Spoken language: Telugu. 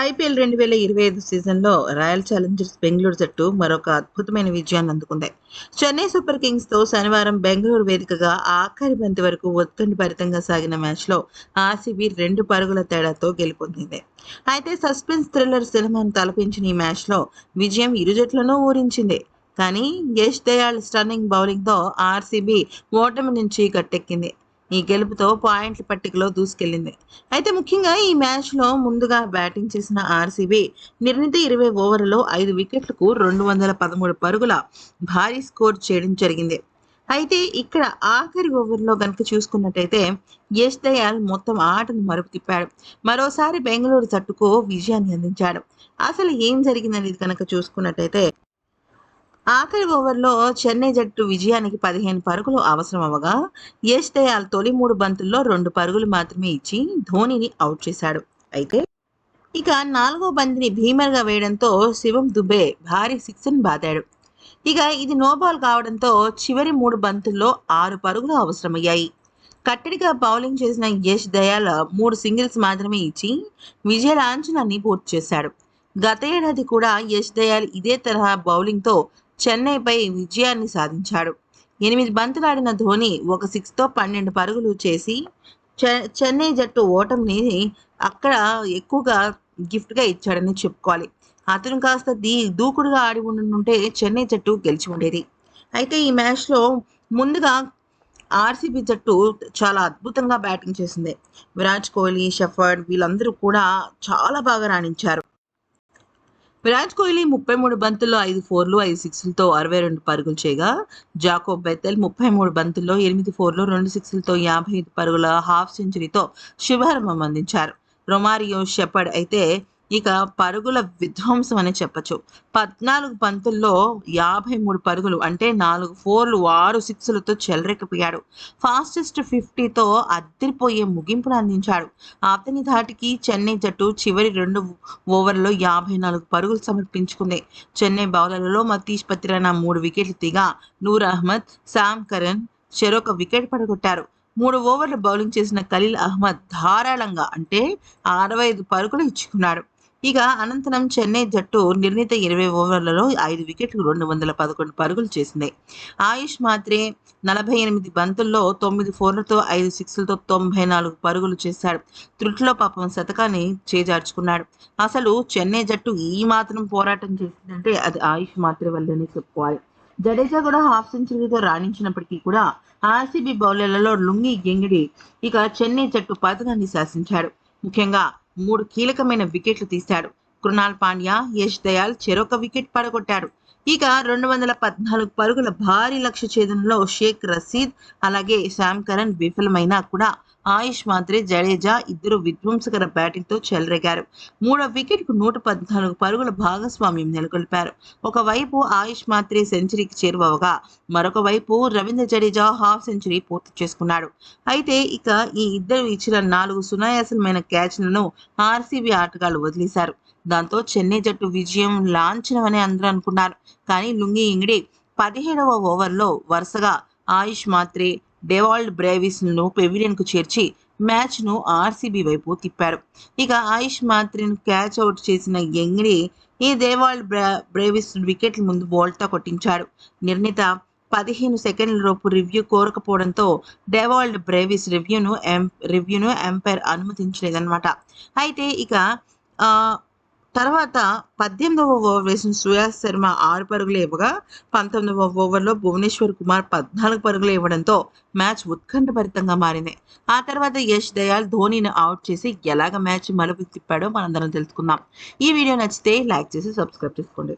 ఐపీఎల్ రెండు వేల ఇరవై ఐదు సీజన్లో రాయల్ ఛాలెంజర్స్ బెంగళూరు జట్టు మరొక అద్భుతమైన విజయాన్ని అందుకుంది. చెన్నై సూపర్ కింగ్స్తో శనివారం బెంగళూరు వేదికగా ఆఖరి బంతి వరకు ఒత్తిడి భరితంగా సాగిన మ్యాచ్లో ఆర్సీబీ రెండు పరుగుల తేడాతో గెలుపొందింది. అయితే సస్పెన్స్ థ్రిల్లర్ సినిమాను తలపించిన ఈ మ్యాచ్లో విజయం ఇరు జట్లను ఊరించింది. కానీ యష్ దయాళ్ స్టన్నింగ్ బౌలింగ్తో ఆర్సీబీ ఓటమి నుంచి గట్టెక్కింది. ఈ గెలుపుతో పాయింట్ల పట్టికలో దూసుకెళ్ళింది అయితే ముఖ్యంగా ఈ మ్యాచ్లో ముందుగా బ్యాటింగ్ చేసిన ఆర్సీబీ నిర్ణీత ఇరవై ఓవర్లలో ఐదు వికెట్లకు రెండు వందల పదమూడు పరుగుల భారీ స్కోర్ చేయడం జరిగింది. అయితే ఇక్కడ ఆఖరి ఓవర్లో కనుక చూసుకున్నట్టయితే యష్ దయాల్ మొత్తం ఆటను మరుపు తిప్పాడు. మరోసారి బెంగళూరు జట్టుకు విజయాన్ని అందించాడు. అసలు ఏం జరిగిందనేది కనుక చూసుకున్నట్టయితే ఆఖరి ఓవర్లో చెన్నై జట్టు విజయానికి పదిహేను పరుగులు అవసరం అవగా యష్ దయాల్ తొలి మూడు బంతుల్లో రెండు పరుగులు మాత్రమే ఇచ్చి ధోనిని అవుట్ చేశాడు. అయితే ఇక నాలుగో బంతిని భీమర్గా వేయడంతో శివం దుబే భారీ సిక్స్ని బాదాడు. ఇక ఇది నో బాల్ కావడంతో చివరి మూడు బంతుల్లో ఆరు పరుగులు అవసరమయ్యాయి. కట్టడిగా బౌలింగ్ చేసిన యష్ దయాల్ మూడు సింగిల్స్ మాత్రమే ఇచ్చి విజయ లాంఛనాన్ని పూర్తి చేశాడు. గత ఏడాది కూడా యష్ దయాల్ ఇదే తరహా బౌలింగ్తో చెన్నైపై విజయాన్ని సాధించాడు. ఎనిమిది బంతులాడిన ధోని ఒక సిక్స్తో పన్నెండు పరుగులు చేసి చెన్నై జట్టు ఓటమిని అక్కడ ఎక్కువగా గిఫ్ట్గా ఇచ్చాడని చెప్పుకోవాలి. అతను కాస్త దీ దూకుడుగా ఆడి ఉంటే చెన్నై జట్టు గెలిచి ఉండేది. అయితే ఈ మ్యాచ్లో ముందుగా ఆర్సీబీ జట్టు చాలా అద్భుతంగా బ్యాటింగ్ చేసింది. విరాట్ కోహ్లీ షెఫర్డ్ వీళ్ళందరూ కూడా చాలా బాగా రాణించారు. విరాట్ కోహ్లీ ముప్పై మూడు బంతుల్లో ఐదు ఫోర్లు ఐదు సిక్స్లతో అరవై రెండు పరుగులు చేయగా జాకోబ్ బెత్తెల్ ముప్పై మూడు బంతుల్లో ఎనిమిది ఫోర్లు రెండు సిక్స్లతో యాభై ఐదు పరుగుల హాఫ్ సెంచరీతో శుభారంభం అందించారు. రొమారియో షెపర్డ్ అయితే ఇక పరుగుల విధ్వంసం అని చెప్పచ్చు. పద్నాలుగు పంతుల్లో యాభై మూడు పరుగులు అంటే నాలుగు ఫోర్లు ఆరు సిక్స్లతో చెలరెక్కిపోయాడు. ఫాస్టెస్ట్ ఫిఫ్టీతో అద్దరిపోయే ముగింపును అందించాడు. అతని ధాటికి చెన్నై జట్టు చివరి రెండు ఓవర్లో యాభై నాలుగు పరుగులు సమర్పించుకుంది. చెన్నై బౌలర్లలో మతీష్ పత్రినా మూడు వికెట్లు తీగా నూర్ అహ్మద్ శామ్ కరణ్ చెరొక వికెట్ పడగొట్టారు. మూడు ఓవర్లు బౌలింగ్ చేసిన ఖలీల్ అహ్మద్ ధారాళంగా అంటే అరవై ఐదు పరుగులు ఇచ్చుకున్నాడు. ఇక అనంతరం చెన్నై జట్టు నిర్ణీత ఇరవై ఓవర్లలో ఐదు వికెట్లు రెండు వందల పదకొండు పరుగులు చేసింది. ఆయుష్ మాత్రే నలభై ఎనిమిది బంతుల్లో తొమ్మిది ఫోర్లతో ఐదు సిక్స్లతో తొంభై నాలుగు పరుగులు చేశాడు. త్రుట్లో పాపం శతకాన్ని చేజార్చుకున్నాడు. అసలు చెన్నై జట్టు ఈ మాత్రం పోరాటం చేసిందంటే అది ఆయుష్ మాత్రే వల్లనే చెప్పుకోవాలి. జడేజా కూడా హాఫ్ సెంచరీతో రాణించినప్పటికీ కూడా ఆర్సీబీ బౌలర్లలో లుంగి గెంగిడి ఇక చెన్నై జట్టు పథకాన్ని శాసించాడు. ముఖ్యంగా మూడు కీలకమైన వికెట్లు తీశాడు. కృణాల్ పాండ్యా యష్ దయాల్ చెరొక వికెట్ పడగొట్టాడు. ఇక రెండు వందల పద్నాలుగు పరుగుల భారీ లక్ష్య ఛేదనలో షేక్ రసీద్ అలాగే శ్యామ్ కరణ్ విఫలమైనా కూడా ఆయుష్ మాత్రే జడేజా ఇద్దరు విధ్వంసకర బ్యాటింగ్తో చెలరేగారు. మూడో వికెట్కు నూట పద్నాలుగు పరుగుల భాగస్వామ్యం నెలకొల్పారు. ఒకవైపు ఆయుష్ మాత్రే సెంచరీకి చేరువగా మరొక వైపు రవీంద్ర జడేజా హాఫ్ సెంచరీ పూర్తి చేసుకున్నాడు. అయితే ఇక ఈ ఇద్దరు ఇచ్చిన నాలుగు సునాయాసమైన క్యాచ్లను ఆర్సీబీ ఆటగాళ్ళు వదిలేశారు. దాంతో చెన్నై జట్టు విజయం లాంఛనమని అందరూ అనుకున్నారు. కానీ లుంగి ఇంగిడి పదిహేడవ ఓవర్లో వరుసగా ఆయుష్ మాత్రే డెవాల్డ్ బ్రేవిస్ను పెవిలియన్కు చేర్చి మ్యాచ్ను ఆర్సీబీ వైపు తిప్పారు. ఇక ఆయుష్ మాత్రిన్ క్యాచ్ అవుట్ చేసిన ఎంగిడి ఈ దేవాల్డ్ బ్రేవిస్ వికెట్ల ముందు బోల్టా కొట్టించాడు. నిర్ణీత పదిహేను సెకండ్ల లోపు రివ్యూ కోరకపోవడంతో డెవాల్డ్ బ్రేవిస్ రివ్యూను ఎం రివ్యూను ఎంపైర్ అనుమతించలేదన్నమాట. అయితే ఇక తర్వాత పద్దెనిమిదవ ఓవర్ వేసిన సుయాస్ శర్మ ఆరు పరుగులు ఇవ్వగా పంతొమ్మిదవ ఓవర్లో భువనేశ్వర్ కుమార్ పద్నాలుగు పరుగులు ఇవ్వడంతో మ్యాచ్ ఉత్కంఠభరితంగా మారింది. ఆ తర్వాత యష్ దయాల్ ధోనిని అవుట్ చేసి ఎలాగ మ్యాచ్ మలుపు తిప్పాడో మనందరం తెలుసుకుందాం. ఈ వీడియో నచ్చితే లైక్ చేసి సబ్స్క్రైబ్ చేసుకోండి.